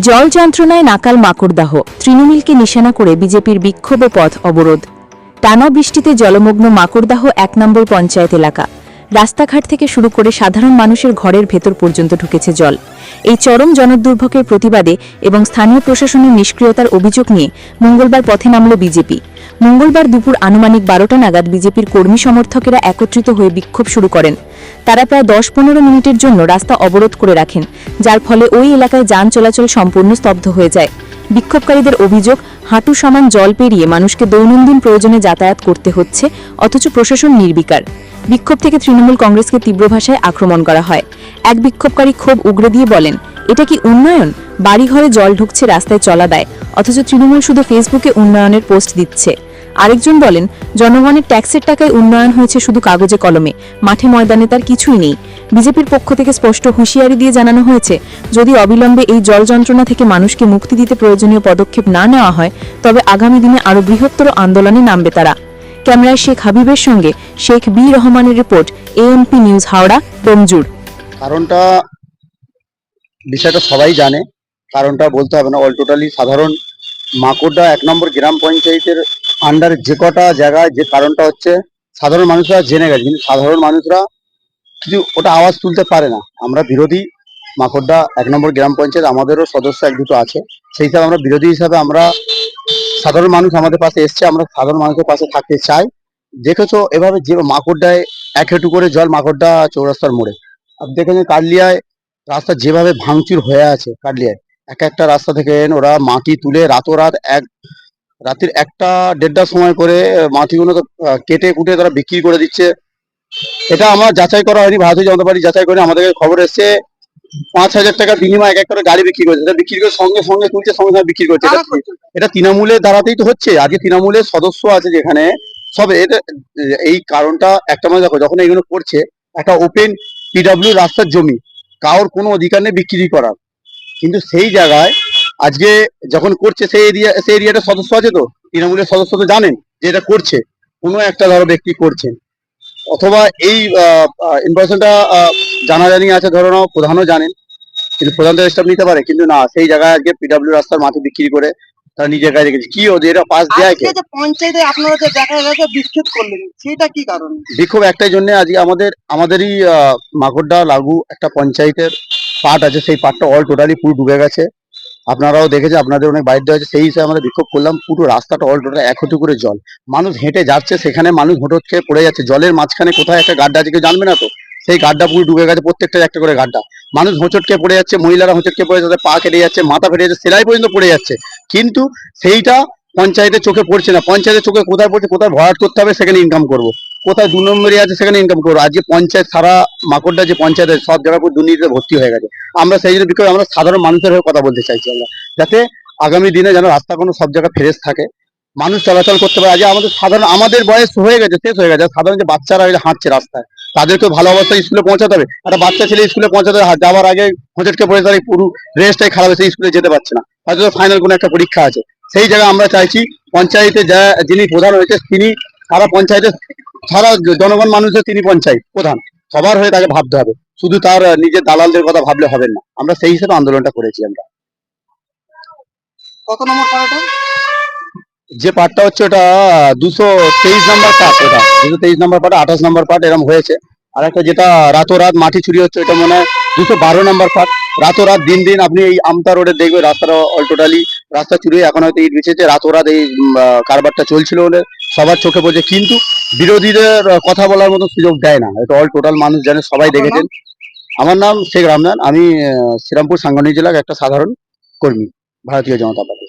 জল যন্ত্রণায় নাকাল মাকড়দাহ, তৃণমূলকে নিশানা করে বিজেপির বিক্ষোভ পথ অবরোধ। টানা বৃষ্টিতে জলমগ্ন মাকড়দাহ এক নম্বর পঞ্চায়েত এলাকা। রাস্তাঘাট থেকে শুরু করে সাধারণ মানুষের ঘরের ভেতর পর্যন্ত ঢুকেছে জল। এই চরম জনদুর্ভোগের প্রতিবাদে এবং স্থানীয় প্রশাসনের নিষ্ক্রিয়তার অভিযোগ নিয়ে মঙ্গলবার পথে নামল বিজেপি। মঙ্গলবার দুপুর আনুমানিক বারোটা নাগাদ বিজেপির কর্মী সমর্থকেরা একত্রিত হয়ে বিক্ষোভ শুরু করেন। তারা প্রায় দশ পনেরো মিনিটের জন্য রাস্তা অবরোধ করে রাখেন, যার ফলে ওই এলাকায় যান চলাচল সম্পূর্ণ স্তব্ধ হয়ে যায়। বিক্ষোভকারীদের অভিযোগ, হাঁটু সমান জল পেরিয়ে মানুষকে দৈনন্দিন প্রয়োজনে যাতায়াত করতে হচ্ছে, অথচ প্রশাসন নির্বিকার। বিক্ষোভ থেকে তৃণমূল কংগ্রেসকে তীব্র ভাষায় আক্রমণ করা হয়। এক বিক্ষোভকারী ক্ষোভ উগরে দিয়ে বলেন, এটা কি উন্নয়ন? বাড়িঘরে জল ঢুকছে, রাস্তায় চলা দেয়। অথচ তৃণমূল শুধু ফেসবুকে উন্নয়নের পোস্ট দিচ্ছে। আরেকজন বলেন, জনগণের ট্যাক্সের টাকায় উন্নয়ন হয়েছে শুধু কাগজে কলমে, মাঠে ময়দানে তার কিছুই নেই। বিজেপির পক্ষ থেকে স্পষ্ট হুঁশিয়ারি দিয়ে জানানো হয়েছে, যদি অবিলম্বে এই জল যন্ত্রণা থেকে মানুষকে মুক্তি দিতে প্রয়োজনীয় পদক্ষেপ না নেওয়া হয়, তবে আগামী দিনে আরও বৃহত্তর আন্দোলনে নামবে তারা। ক্যামেরায় শেখ হাবিবের সঙ্গে শেখ বি রহমানের report AMP news Howrah Domjur কারণটা বিষয়টা সবাই জানে, কারণটা বলতে হবে না, অল টোটালি সাধারণ মাকুড়দা এক নম্বর গ্রাম পঞ্চায়েতের আন্ডারে যে কটা জায়গায় যে কারণটা হচ্ছে সাধারণ মানুষরা জেনে গেছে, কিন্তু সাধারণ মানুষরা কিছু ওটা আওয়াজ তুলতে পারে না। আমরা বিরোধী মাকড়দা, এক নম্বর গ্রাম পঞ্চায়েত, আমাদেরও সদস্য এক দুটো আছে। সেই হিসাবে আমরা বিরোধী হিসাবে আমরা সাধারণ মানুষ আমাদের পাশে এসছে, আমরা সাধারণ মানুষের পাশে থাকতে চাই। দেখেছ, এভাবে যে মাকড়ডায় এক হেঁটু করে জল মাকড়ডা চৌরাস্তার মোড়ে। আর দেখেছেন কাটলিয়ায় রাস্তা যেভাবে ভাঙচুর হয়ে আছে, কাটলিয়ায়। এক একটা রাস্তা থেকে ওরা মাটি তুলে রাতোরাত এক রাতের একটা দেড়টার সময় করে মাটিগুলো তো কেটে কুটে তারা বিক্রি করে দিচ্ছে। এটা আমার যাচাই করা হয়নি ভারতীয় জনতা পার্টি যাচাই করে আমাদের খবর এসছে। পাঁচ হাজার টাকা বিনিময়ে এক এক করে গাড়ি বিক্রি করছে। এটা বিক্রি করে সঙ্গে সঙ্গে তুলছে সঙ্গে সঙ্গে বিক্রি করছে। এটা তৃণমূলের দ্বারাতেই তো হচ্ছে। আজকে তৃণমূলের সদস্য আছে যেখানে সবে এটা এই কারণটা একটা মানে দেখো যখন এইগুলো করছে একটা ওপেন পিডাব্লিউ রাস্তার জমি কারোর কোনো অধিকার নেই বিক্রি করার। কিন্তু সেই জায়গায় আজকে যখন করছে সেই এরিয়া সেই এরিয়াটা সদস্য আছে তো? তৃণমূলের সদস্য তো জানেন যে এটা করছে। কোনো একটা ধরো ব্যক্তি করছে। অথবা এই ইনফরমেশনটা জানাজানি আছে ধরো নাও প্রধানও জানেন। কিন্তু প্রধান তো স্টাফ নিতে পারে কিন্তু না সেই জায়গায় আজকে পিডাব্লিউ রাস্তার মাটি বিক্রি করে তারা নিজের কাছে রেখেছে। কি ওদের এটা পাস দেয় কে পঞ্চায়েতে আপনারা যে দেখা গেছে বিক্ষোভ করলেন সেটা কি কারণ? বিক্ষোভ একটাই জন্য আজকে আমাদের আমাদেরই আহ, মাকড়ডা লাগু একটা পঞ্চায়েতের পার্ট আছে। সেই পার্টটা অল টোটালি পুরো ডুবে গেছে। আপনারাও দেখেছে আপনাদের অনেক বাইর দেওয়া হয়েছে সেই হিসেবে আমরা বিক্ষোভ করলাম। পুরো রাস্তাটা অল টোটাল এক হাঁটু করে জল। মানুষ হেঁটে যাচ্ছে, সেখানে মানুষ হোঁটত খেয়ে পড়ে যাচ্ছে। জলের মাঝখানে কোথায় একটা গাড্ডা আছে কেউ জানবে না তো? সেই গাড্ডা পুরো ডুবে গেছে, প্রত্যেকটা একটা করে গাড্ডা। মানুষ হোঁচট খেয়ে পড়ে যাচ্ছে, মহিলারা হোঁচট খেয়ে পড়ে যাচ্ছে, পা কেটে যাচ্ছে, মাথা ফেটে যাচ্ছে, সেলাই পর্যন্ত পড়ে যাচ্ছে। কিন্তু সেইটা পঞ্চায়েতের চোখে পড়ছে না। পঞ্চায়েতের চোখে কোথায় পড়ছে, কোথায় ভরাট করতে হবে, সেখানে ইনকাম করব। কোথায় দু নম্বরে আছে সেখানে ইনকাম করব। আজকে পঞ্চায়েত সারা মাকড়টা যে পঞ্চায়েত আছে, সব জায়গায় পুরো দুর্নীতিতে ভর্তি হয়ে গেছে। আমরা সেই জন্য বিকজ আমরা সাধারণ মানুষের হয়ে কথা বলতে চাইছি আমরা। যাতে আগামী দিনে যেন রাস্তা কোনো সব জায়গায় ফ্রেশ থাকে। মানুষ চলাচল করতে পারে। আজকে আমাদের সাধারণ আমাদের বয়স হয়ে গেছে শেষ হয়ে গেছে। সাধারণ যে বাচ্চারা হাঁটছে রাস্তায় তাদেরকে ভালো অবস্থায় স্কুলে পৌঁছাতে হবে। একটা বাচ্চা ছেলে স্কুলে পৌঁছাতে যাওয়ার আগে হোঁচটকে পড়ে তার পুরো রেস্টটাই খারাপ হয়েছে স্কুলে যেতে পারছে না। হয়তো ফাইনাল কোনো একটা পরীক্ষা আছে। সেই জায়গায় আমরা চাইছি পঞ্চায়েতে যা যিনি প্রধান হয়েছে তিনি সারা পঞ্চায়েতে সারা জনগণ মানুষের তিনি পঞ্চায়েত প্রধান সবার হয়ে তাকে ভাবতে হবে। শুধু তার নিজের দালালদের কথা ভাবলে হবে না। আমরা সেই হিসেবে আন্দোলনটা করেছি আমরা। কত নম্বর পাড়াটা? যে পার্টটা হচ্ছে ওটা দুশো তেইশ নম্বর পার্ট ওটা। দুশো তেইশ নম্বর পার্ট আঠাশ নম্বর পার্ট এরকম হয়েছে। আর একটা যেটা রাতোরাত মাটি চুরি হচ্ছে ওটা মনে হয় দুশো বারো নম্বর পার্ট রাতোরাত দিন দিন আপনি এই আমতা রোডে দেখবেন রাস্তাটা অল টোটালি রাস্তা চুরি হয়ে এখন হয়তো ইট বিছেছে রাতোরাত এই কারবারটা চলছিল বলে সবার চোখে পড়ছে। কিন্তু বিরোধীদের কথা বলার মতো সুযোগ দেয় না। এটা অল টোটাল মানুষ জানে সবাই দেখেছেন। আমার নাম শেখ রামনান আমি শ্রীরামপুর সাংগঠনিক জেলার একটা সাধারণ কর্মী ভারতীয় জনতা পার্টি।